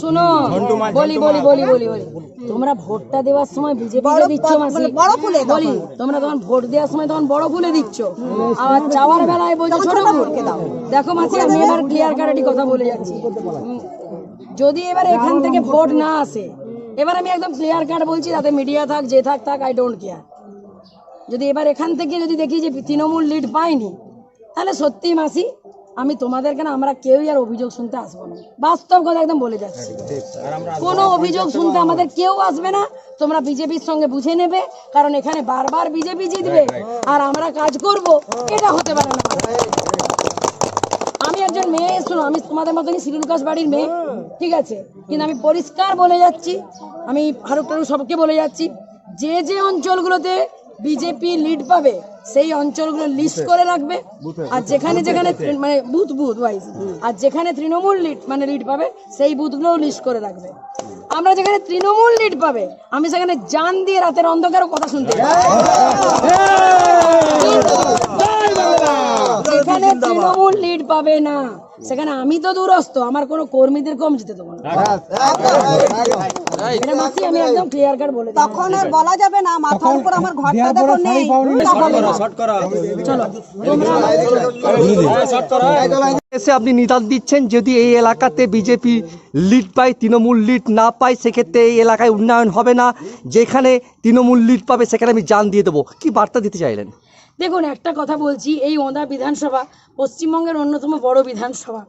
শোনো বলি বলি বলি বলি বলি। তোমরা ভোটটা দেওয়ার সময় বিজেপি দিচ্ছ মাসি? বলি তোমরা তখন ভোট দেওয়ার সময় তখন বড় ফুলে দিচ্ছ। আর যাওয়ার বেলায় বলছো ছোট ফুলকে দাও। দেখো মাসি আমি এবার ক্লিয়ার কাটাটি কথা বলে যাচ্ছি। যদি এবার এখান থেকে ভোট না আসে এবার আমি একদম ক্লিয়ার কাট বলছি তাতে মিডিয়া থাক যে থাক থাক আই ডোন্ট কেয়ার যদি এবার এখান থেকে যদি দেখি যে তৃণমূল লিড পাইনি তাহলে সত্যি মাসি আমি তোমাদের কেন আমরা কেউই আর অভিযোগ শুনতে আসব না? বাস্তব কথা একদম বলে যাচ্ছি। কোনো অভিযোগ শুনতে আমাদের কেউ আসবে না। তোমরা বিজেপির সঙ্গে বুঝে নেবে কারণ এখানে বারবার বিজেপি জিতবে। আর আমরা কাজ করব এটা হতে পারে না। আমি একজন মেয়ে শোনো আমি তোমাদের মতনই কাস্ট বাড়ির মেয়ে ঠিক আছে? কিন্তু আমি পরিষ্কার বলে যাচ্ছি আমি ফারুক টারুক সবকে বলে যাচ্ছি যে যে অঞ্চলগুলোতে বিজেপি লিড পাবে সেই অঞ্চলগুলো লিস্ট করে রাখবে। আর যেখানে যেখানে মানে বুথ বুথ ওয়াইজ আর যেখানে তৃণমূল লিড মানে লিড পাবে সেই বুথগুলোও লিস্ট করে রাখবে। আমরা যেখানে তৃণমূল লিড পাবে আমি সেখানে জান দিয়ে রাতের অন্ধকারও কথা শুনতে। যেখানে তৃণমূল লিড পাবে না সেখানে আমি তো দূরস্থ আমার কোনো কর্মীদের কম যেতে দেবো না। এটা মাসি আমি একদম ক্লিয়ার কাট বলে তখন আর বলা যাবে না মাথার উপর আমার ঘরটা দেখো নেই। চলো। এসে আপনি নিদান দিচ্ছেন যদি এই এলাকাতে বিজেপি লিড পায় তৃণমূল লিড না পায় সেক্ষেত্রে এই এলাকায় উন্নয়ন হবে না। যেখানে তৃণমূল লিড পাবে সেখানে আমি জান দিয়ে দেবো। কি বার্তা দিতে চাইলেন? দেখুন একটা কথা বলছি এই ওঁদা বিধানসভা পশ্চিমবঙ্গের অন্যতম বড় বিধানসভা।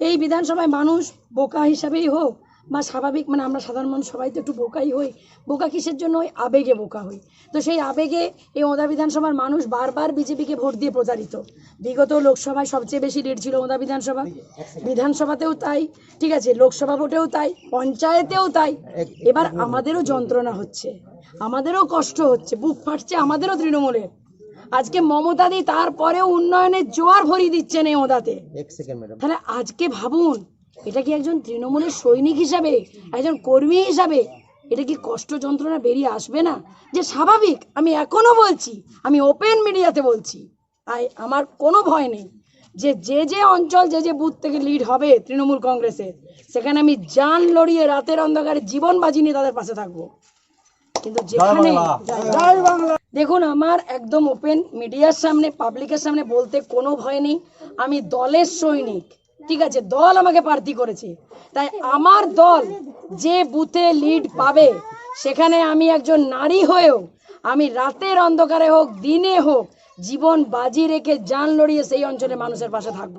এই বিধানসভায় মানুষ বোকা হিসাবেই হোক বা স্বাভাবিক মানে আমরা সাধারণ মানুষ সবাই তো একটু বোকাই হই। বোকা কিসের জন্য? ওই আবেগে বোকা হই। তো সেই আবেগে এই ওদা বিধানসভার মানুষ বারবার বিজেপিকে ভোট দিয়ে প্রচারিত বিগত লোকসভায় সবচেয়ে বেশি লিড ছিল ওদা বিধানসভা। বিধানসভাতেও তাই ঠিক আছে লোকসভা ভোটেও তাই পঞ্চায়েতেও তাই। এবার আমাদেরও যন্ত্রণা হচ্ছে। আমাদেরও কষ্ট হচ্ছে। বুক ফাটছে আমাদেরও তৃণমূলের। আজকে মমতা দি তারপরেও উন্নয়নের জোয়ার ভরিয়ে দিচ্ছেন এই ওদাতে। তাহলে আজকে ভাবুন এটা কি একজন তৃণমূলের সৈনিক হিসাবে একজন কর্মী হিসাবে? এটা কি কষ্ট যন্ত্রণা বেরিয়ে আসবে না? যে স্বাভাবিক আমি এখনও বলছি আমি ওপেন মিডিয়াতে বলছি। তাই আমার কোনো ভয় নেই যে যে যে অঞ্চল যে যে বুথ থেকে লিড হবে তৃণমূল কংগ্রেসের সেখানে আমি জান লড়িয়ে রাতের অন্ধকারে জীবন বাজি নিয়ে তাদের পাশে থাকব। কিন্তু যেখানে দেখুন আমার একদম ওপেন মিডিয়ার সামনে পাবলিকের সামনে বলতে কোনো ভয় নেই। আমি দলের সৈনিক। ঠিক আছে, দল আমাকে প্রার্থী করেছে। তাই আমার দল যে বুথে লিড পাবে, সেখানে আমি একজন নারী হয়েও, আমি রাতের অন্ধকারে হোক, দিনে হোক, জীবন বাজি রেখে জান লড়িয়ে সেই অঞ্চলে মানুষের পাশে থাকব।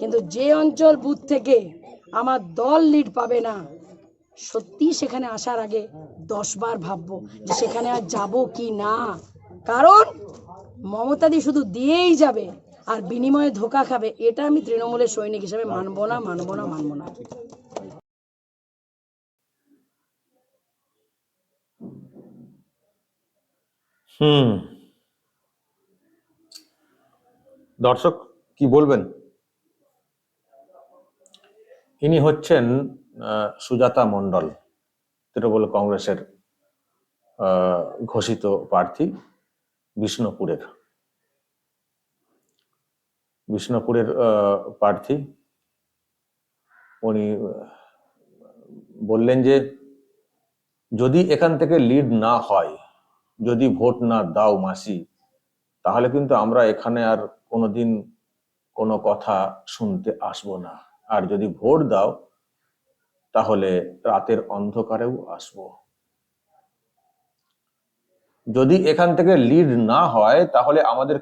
কিন্তু যে অঞ্চল বুথ থেকে আমার দল লিড পাবে না সত্যি সেখানে আসার আগে দশ বার ভাববো যে সেখানে আর যাব কি না। কারণ মমতাদি শুধু দিয়েই যাবে আর বিনিময়ে ধোকা খাবে, এটা আমি তৃণমূলের সৈনিক হিসেবে মানবো না মানবো না মানবো না। হুম। দর্শক, কি বলবেন? ইনি হচ্ছেন সুজাতা মণ্ডল, তৃণমূল কংগ্রেসের ঘোষিত প্রার্থী, বিষ্ণুপুরের। বিষ্ণুপুরের প্রার্থী। উনি বললেন যে, যদি এখান থেকে লিড না হয়, যদি ভোট না দাও মাসি, তাহলে কিন্তু আমরা এখানে আর কোনোদিন কোনো কথা শুনতে আসব না। আর যদি ভোট দাও, তাহলে রাতের অন্ধকারেও আসব। যদি এখান থেকে লিড না হয়, তাহলে আমাদের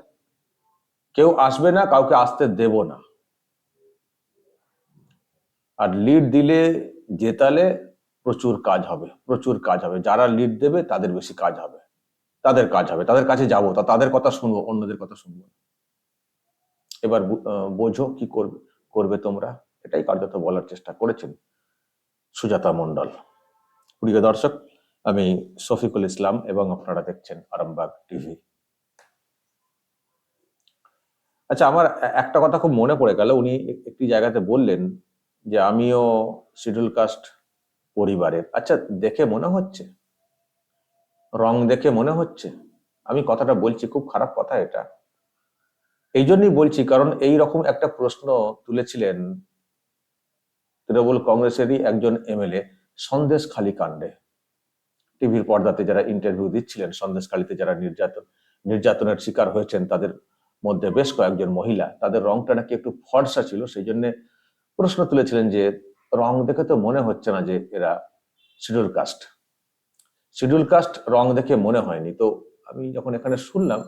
কেউ আসবে না, কাউকে আসতে দেব না। আর লিড দিলে, জেতালে প্রচুর কাজ হবে, প্রচুর কাজ হবে। যারা লিড দেবে, তাদের বেশি কাজ হবে। তাদের কাজ হবে, তাদের কাছে যাব, তা তাদের কথা শুনব, অন্যদের কথা শুনব। এবার বোঝো কি করবে করবে তোমরা। এটাই কার্যত বলার চেষ্টা করেছেন সুজাতা মণ্ডল। প্রিয় দর্শক, আমি শফিকুল ইসলাম এবং আপনারা দেখছেন আরামবাগ টিভি। আচ্ছা আমার একটা কথা খুব মনে পড়ে গেল। উনি একটি জায়গাতে বললেন যে, আমিও শিডিউল কাস্ট পরিবারের। আচ্ছা দেখে মনে হচ্ছে? রং দেখে মনে হচ্ছে? আমি কথাটা বলছি, খুব খারাপ কথা এটা। এই জন্যই বলছি, কারণ এই রকম একটা প্রশ্ন তুলেছিলেন তৃণমূল কংগ্রেসেরই একজন এমএলএ সন্দেশখালী কাণ্ডে। টিভির পর্দাতে যারা ইন্টারভিউ দিচ্ছিলেন, সন্দেশখালীতে যারা নির্যাতন, নির্যাতনের শিকার হয়েছেন, তাদের মধ্যে বেশ কয়েকজন মহিলা, তাদের রংটা নাকি একটু ফর্সা ছিল সেই জন্য প্রশ্ন তুলেছিলেন যে, রং দেখে তো মনে হচ্ছে না যে এরা শিডিউল কাস্ট শিডিউল কাস্ট রং দেখে মনে হয়নি। তো আমি যখন এখানে শুনলাম,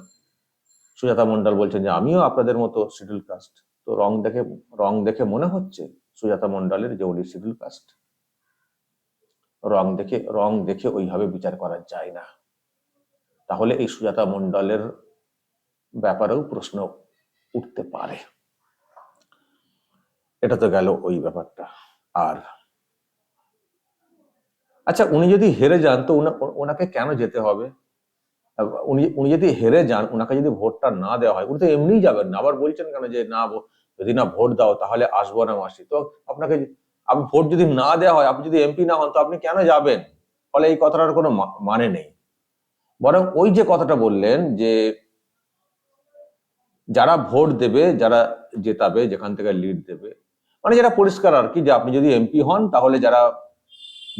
সুজাতা মন্ডল বলছেন যে, আমিও আপনাদের মতো শিডিউল কাস্ট তো রং দেখে রং দেখে মনে হচ্ছে সুজাতা মন্ডলের যে উনি শিডিউল কাস্ট রং দেখে রং দেখে ওইভাবে বিচার করা যায় না। তাহলে এই সুজাতা মন্ডলের ব্যাপারেও প্রশ্ন উঠতে পারে। এটা তো গেল ওই ব্যাপারটা। আর আচ্ছা উনি যদি হেরে যান, তো ওনাকে কেন যেতে হবে? উনি উনি যদি হেরে যান ওনাকে যদি ভোটটা না দেওয়া হয়, উনি তো এমনিই যাবেন না। আবার বলছেন কেন যে, না যদি না ভোট দাও, তাহলে আসব না মাসি। তো আপনাকে আপনি ভোট যদি না দেওয়া হয়, আপনি যদি এমপি না হন, তো আপনি কেন যাবেন? ফলে এই কথাটার কোনো মানে নেই। বরং ওই যে কথাটা বললেন যে যারা ভোট দেবে, যারা জেতাবে, যেখান থেকে লিড দেবে মানে যারা পরিষ্কার আর কি যে আপনি যদি এমপি হন, তাহলে যারা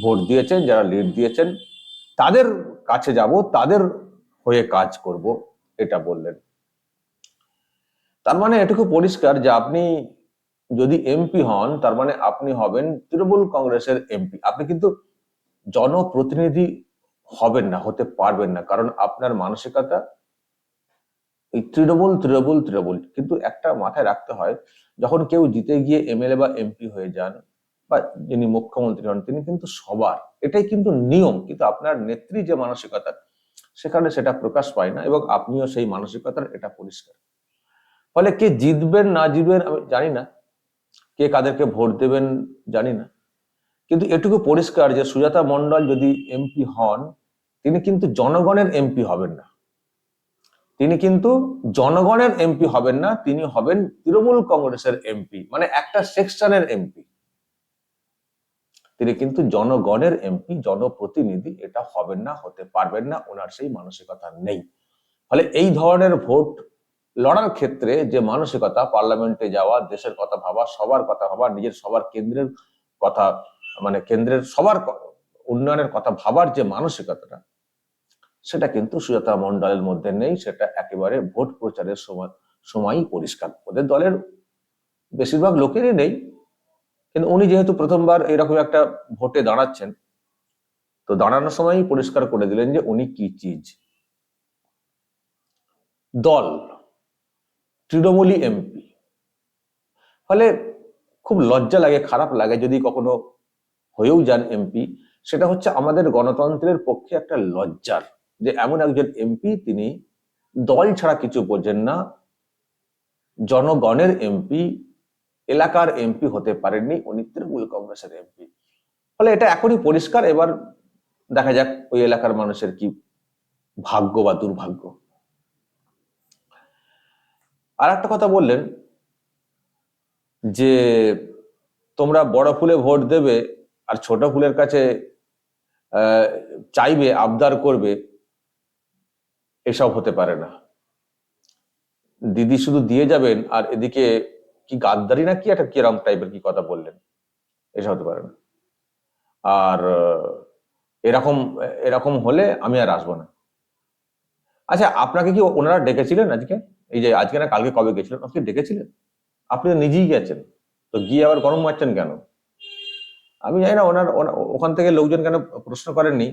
ভোট দিয়েছেন, যারা লিড দিয়েছেন, তাদের কাছে যাব, তাদের হয়ে কাজ করব, এটা বললেন। তার মানে এটুকু পরিষ্কার যে আপনি যদি এমপি হন, তার মানে আপনি হবেন তৃণমূল কংগ্রেসের এমপি আপনি কিন্তু জনপ্রতিনিধি হবেন না, হতে পারবেন না, কারণ আপনার মানসিকতা এই তৃণমূল তৃণমূল তৃণমূল। কিন্তু একটা মাথায় রাখতে হয়, যখন কেউ জিতে গিয়ে এমএলএ বা এমপি হয়ে যান বা যিনি মুখ্যমন্ত্রী হন, তিনি কিন্তু সবার। এটাই কিন্তু নিয়ম, কিন্তু আপনার নেত্রী যে মানসিকতা সেখানে সেটা প্রকাশ পায় না এবং আপনিও সেই মানসিকতার এটা পরিষ্কার। ফলে কে জিতবেন, না জিতবেন, আমি জানি না। কে কাদেরকে ভোট দেবেন, জানি না। কিন্তু এটুকু পরিষ্কার যে সুজাতা মন্ডল যদি এমপি হন, তিনি কিন্তু জনগণের এমপি হবেন না। তিনি কিন্তু জনগণের এমপি হবেন না, তিনি হবেন তৃণমূল কংগ্রেসের এমপি মানে একটা সেকশনের এমপি। তিনি কিন্তু জনগণের এমপি, জনপ্রতিনিধি, এটা হবেন না, হতে পারবেন না, ওনার সেই মানসিকতা নেই। ফলে এই ধরনের ভোট লড়ার ক্ষেত্রে যে মানসিকতা, পার্লামেন্টে যাওয়া, দেশের কথা ভাবা, সবার কথা ভাবা, নিজের সবার কেন্দ্রের কথা মানে কেন্দ্রের সবার উন্নয়নের কথা ভাবার যে মানসিকতাটা সেটা কিন্তু সুজাতা মন্ডলের মধ্যে নেই, সেটা একেবারে ভোট প্রচারের সময়, সময়ই পরিষ্কার। ওদের দলের বেশিরভাগ লোকেরই নেই, কিন্তু উনি যেহেতু প্রথমবার এরকম একটা ভোটে দাঁড়াচ্ছেন, তো দাঁড়ানোর সময়ই পরিষ্কার করে দিলেন যে উনি কি চিজ। দল, তৃণমূলী এমপি, ফলে খুব লজ্জা লাগে, খারাপ লাগে যদি কখনো হয়েও যান এমপি, সেটা হচ্ছে আমাদের গণতন্ত্রের পক্ষে একটা লজ্জার যে এমন একজন এমপি তিনি দল ছাড়া কিছু বোঝেন না, জনগণের এমপি এলাকার এমপি হতে পারেননি, উনি তৃণমূল কংগ্রেসের এমপি ফলে এটা এখনই পরিষ্কার, এবার দেখা যাক ওই এলাকার মানুষের কি ভাগ্য বা দুর্ভাগ্য। আর একটা কথা বললেন যে তোমরা বড় ফুলে ভোট দেবে আর ছোট ফুলের কাছে চাইবে, আবদার করবে এসব হতে পারে না। দিদি শুধু দিয়ে যাবেন আর এদিকে কি গাদ্দারি না কি একটা কিরম টাইপের কি কথা বললেন? এসব হতে পারে না। আর এরকম এরকম হলে আমি আর আসব না। আচ্ছা আপনাকে কি ওনারা ডেকেছিলেন আজকে? এই যে আজকে না কালকে কবে গেছিলেন? আপনি ডেকেছিলেন? আপনি তো নিজেই গেছেন। তো গিয়ে আবার গরম মারছেন কেন? আমি জানি না ওনার ওখান থেকে লোকজন কেন প্রশ্ন করেননি।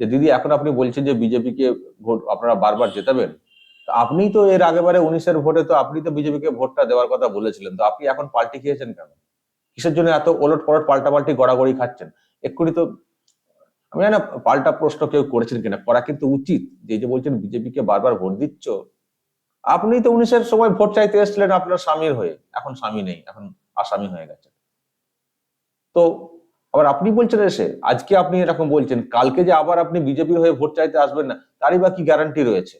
যে দিদি, এখন আপনি বলছেন যে বিজেপিকে ভোট আপনারা বারবার জেতাবেন। আপনি তো এর আগেবারে উনিশের ভোটে তো আপনি তো বিজেপিকে ভোটটা দেওয়ার কথা বলেছিলেন। তো আপনি এখন পাল্টি খেয়েছেন কেন? কিসের জন্য এত ওলট পলট পাল্টা পাল্টি গড়াগড়ি খাচ্ছেন? এক্ষুনি তো, আমি জানি না, পাল্টা প্রশ্ন কেউ করেছেন কিনা, করা কিন্তু উচিত। যে যে বলছেন বিজেপিকে বারবার ভোট দিচ্ছ আপনি তো উনিশের সময় ভোট চাইতে এসেছিলেন আপনার স্বামীর হয়ে। এখন স্বামী নেই, এখন আসামি হয়ে গেছে তো আবার আপনি বলছেন এসে, আজকে আপনি এরকম বলছেন, কালকে যে আবার আপনি বিজেপির হয়ে ভোট চাইতে আসবেন না, তারই বা কি গ্যারান্টি রয়েছে?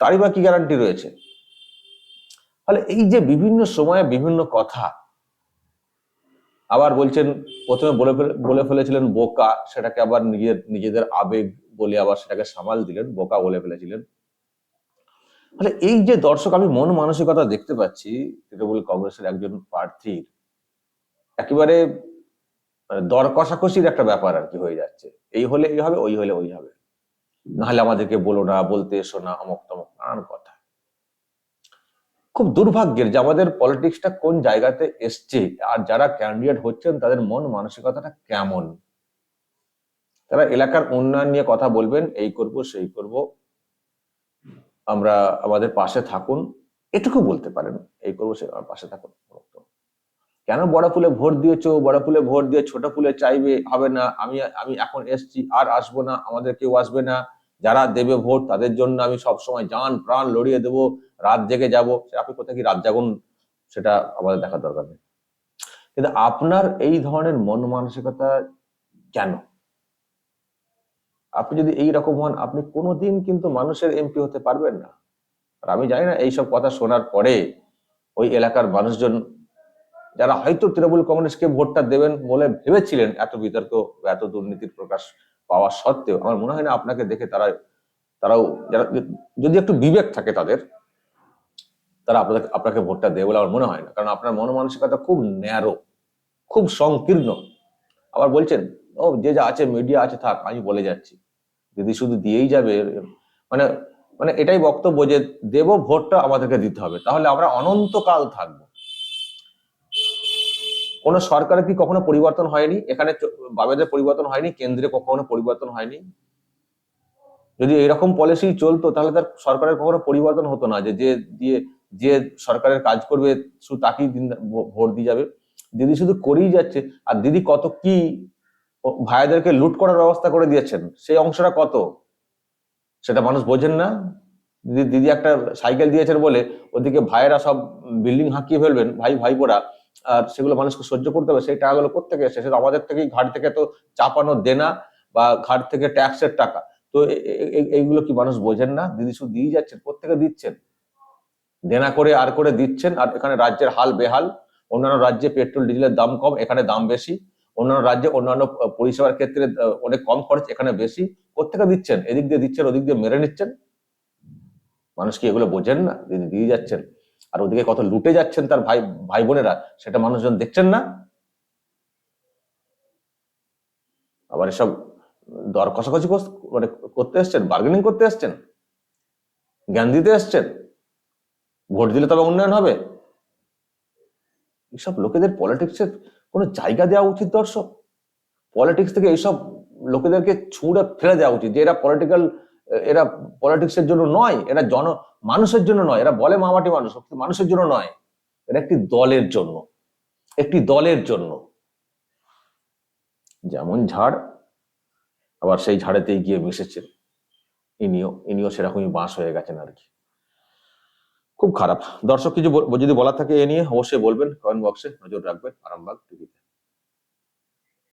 তারই বা কি গ্যারান্টি রয়েছে? ফলে এই যে বিভিন্ন সময়ে বিভিন্ন কথা, আবার বলছেন, প্রথমে বলে বলে ফেলেছিলেন বোকা, সেটাকে আবার নিজের, নিজেদের আবেগ বলে আবার সেটাকে সামাল দিলেন, বোকা বলে ফেলেছিলেন। ফলে এই যে দর্শক, আমি মন মানসিকতা দেখতে পাচ্ছি, তৃণমূল কংগ্রেসের একজন প্রার্থীর, একেবারে দর কষাকষির একটা ব্যাপার আর কি হয়ে যাচ্ছে। এই হলে এই হবে, ওই হলে ওই হবে। নাহলে আমাদেরকে বলো না, বলতে এসো না, অমক তমক, নানান কথা। খুব দুর্ভাগ্যের যে আমাদের পলিটিক্সটা কোন জায়গাতে এসছে, আর যারা ক্যান্ডিডেট হচ্ছেন, তাদের মন মানসিকতাটা কেমন? তারা এলাকার উন্নয়ন নিয়ে কথা বলবেন, এই করব, সেই করব। আমরা আমাদের পাশে থাকুন, এটুকু বলতে পারেন, এই করব সে পাশে থাকুন। কেন বড় ফুলে ভোট দিয়েছ? বড় ফুলে ভোট দিয়ে ছোট ফুলে চাইবে, হবে না। আমি আমি এখন এসছি, আর আসব না, আমাদের কেউ আসবে না। যারা দেবে ভোট, তাদের জন্য আমি সব সময় জান প্রাণ লড়িয়ে দেবো, রাত জেগে যাব। আপনি কোথায় কি রাত জাগুন, সেটা আমাদের দেখার দরকার নেই। কিন্তু আপনার এই ধরনের মন মানসিকতা কেন? আপনি যদি এই রকম হন, আপনি কোনোদিন কিন্তু মানুষের এমপি হতে পারবেন না। আর আমি জানি না, এইসব কথা শোনার পরে ওই এলাকার মানুষজন যারা হয়তো তৃণমূল কংগ্রেসকে ভোটটা দেবেন বলে ভেবেছিলেন এত বিতর্ক এত দুর্নীতির প্রকাশ পাওয়া সত্ত্বেও, আমার মনে হয় না আপনাকে দেখে তারা, তারাও যারা, যদি একটু বিবেক থাকে তাদের, তারা আপনাদের আপনাকে ভোটটা দেবে বলে আমার মনে হয় না। কারণ আপনার মন মানসিকতা খুব ন্যারো, খুব সংকীর্ণ। আবার বলছেন, ও, যে যা আছে মিডিয়া আছে থাক, আমি বলে যাচ্ছি। যদি শুধু দিয়েই যাবে মানে মানে এটাই বক্তব্য যে দেব ভোটটা আমাদেরকে দিতে হবে। তাহলে আমরা অনন্তকাল থাকব। কোন সরকারের কি কখনো পরিবর্তন হয়নি? এখানে বাবেদের পরিবর্তন হয়নি, কেন্দ্রে কখনো পরিবর্তন হয়নি? যদি এরকম পলিসি চলতো, তাহলে তার সরকারের কখনো পরিবর্তন হতো না, যে দিয়ে, যে সরকারের কাজ করবে শুধু তাকেই দিন ভোট দিয়ে যাবে। দিদি শুধু করেই যাচ্ছে, আর দিদি কত কি ভাইদেরকে লুট করার ব্যবস্থা করে দিয়েছেন, সেই অংশটা কত? সেটা মানুষ বোঝেন না। দিদি দিদি একটা সাইকেল দিয়েছেন বলে, ওদিকে ভাইয়েরা সব বিল্ডিং হাঁকিয়ে ফেলবেন ভাই ভাই, ভাইপোরা আর সেগুলো মানুষকে সহ্য করতে হবে, সেই টাকাগুলো কোথেকে এসে সেটা আমাদের থেকেই, ঘাট থেকে তো চাপানো দেনা বা ঘাট থেকে ট্যাক্সের টাকা। তো এইগুলো কি মানুষ বোঝেন না? দিদি শুধু দিয়ে যাচ্ছেন? প্রত্যেকে দিচ্ছেন? দেনা করে আর করে দিচ্ছেন, আর এখানে রাজ্যের হাল বেহাল। অন্যান্য রাজ্যে পেট্রোল, ডিজেলের দাম কম, এখানে দাম বেশি। অন্যান্য রাজ্যে অন্যান্য পরিষেবার ক্ষেত্রে অনেক কম খরচ, এখানে বেশি। কোথেকে দিচ্ছেন? এদিক দিয়ে দিচ্ছেন, ওদিক দিয়ে মেরে নিচ্ছেন? মানুষ কি এগুলো বোঝেন না? দিদি দিয়ে যাচ্ছেন। আর ওদিকে কত লুটে যাচ্ছেন তার ভাই ভাই বোনেরা, সেটা মানুষজন দেখছেন না? আবার এসব দর কষাকষি মানে করতে এসছেন বার্গেনিং করতে এসছেন? জ্ঞান দিতে এসছেন? ভোট দিলে তবে উন্নয়ন হবে? এসব লোকেদের পলিটিক্সের কোনো জায়গা দেওয়া উচিত দর্শক? পলিটিক্স থেকে এইসব লোকেদেরকে ছুঁড়ে ফেলে দেওয়া উচিত যে এরা পলিটিক্যাল এরা পলিটিক্সের জন্য নয়, এরা জন মানুষের জন্য নয়, এরা বলে মামাটি মানুষ, কিন্তু মানুষের জন্য নয়, এরা একটি দলের জন্য, একটি দলের জন্য। যেমন ঝাড়, আবার সেই ঝাড়েতেই গিয়ে মিশেছেন। ইনিও ইনিও সেরকমই বাঁশ হয়ে গেছেন আর কি। খুব খারাপ। দর্শক, কিছু যদি বলা থাকে এ নিয়ে, অবশ্যই বলবেন কমেন্ট বক্সে নজর রাখবেন, আরামবাগ টিভি